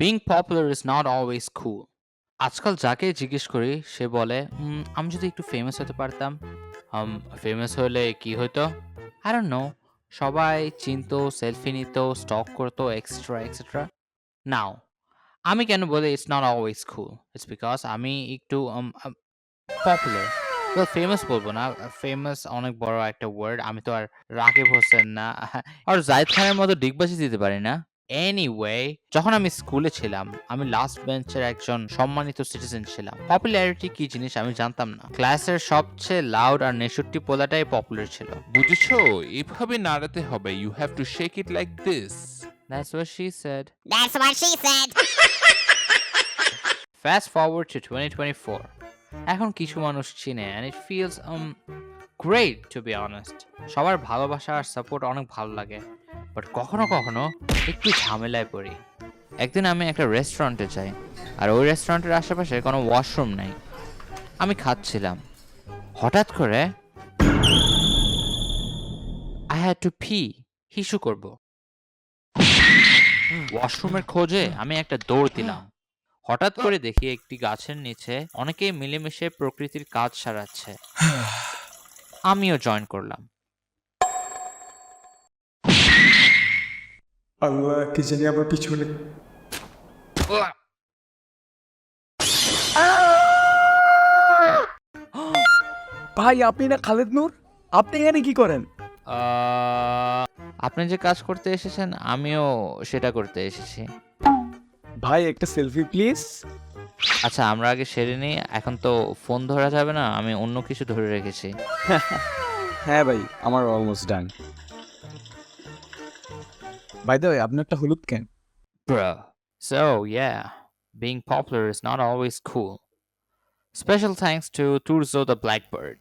Being popular is not always cool আজকাল যাকে জিজ্ঞেস করি, সে বলে আমি যদি একটু ফেমাস হতে পারতাম। ফেমাস হলে কি হতো আর নো সবাই চিনতো সেলফি নিত স্টক করতো এক্সট্রা এক্সেট্রা নাও আমি কেন বলি it's not always cool it's because আমি একটু পপুলার ফেমাস বলব না। ফেমাস অনেক বড় একটা ওয়ার্ড আমি তো আর রাকিব হোসেন না। আর জাহিদ খানের মতো ডিগবাজি দিতে পারি না। এনিওয়ে যখন আমি স্কুলে ছিলাম আমি লাস্ট বেঞ্চের একজন সম্মানিত সিটিজেন ছিলাম পপুলারিটি কি জিনিস আমি জানতাম না ক্লাসের সবচেয়ে লাউড আর নেশট্টি পোলাটাই পপুলার ছিল বুঝেছ এভাবে নাড়াতে হবে you have to shake it like this That's what she said. That's what she said. Fast forward to 2024. এখন কিছু মানুষ চিনে and it feels um great to be honest. সবার ভালোবাসা আর সাপোর্ট অনেক ভালো লাগে বাট কখনো কখনো একটু ঝামেলায় পড়ি। একদিন আমি একটা রেস্টুরেন্টে যাই, আর ওই রেস্টুরেন্টের আশেপাশে কোনো ওয়াশরুম নাই। আমি খাচ্ছিলাম। হঠাৎ করে আই হ্যাড টু ফি হিসু করব। ওয়াশরুমের খোঁজে আমি একটা দৌড় দিলাম। হঠাৎ করে দেখি একটি গাছের নিচে অনেকেই মিলেমিশে প্রকৃতির কাজ সারাচ্ছে। আমিও জয়েন করলাম। আল্লাহ কি জানি আমার পিছনে ভাই আপনি না খালেদ নূর? আপনি এখানে কি করেন? আহ, আপনি যে কাজ করতে এসেছেন আমিও সেটা করতে এসেছি। ভাই একটা সেলফি প্লিজ। আচ্ছা আমরা আগে সেরে নিই। এখন তো ফোন ধরা যাবে না আমি অন্য কিছু ধরে রেখেছি। হ্যাঁ ভাই আমার almost done ভাই দা আপনার একটা হলুদ কেন Bro. So, yeah, being popular is not always cool. Special thanks to Turzo the Blackbird.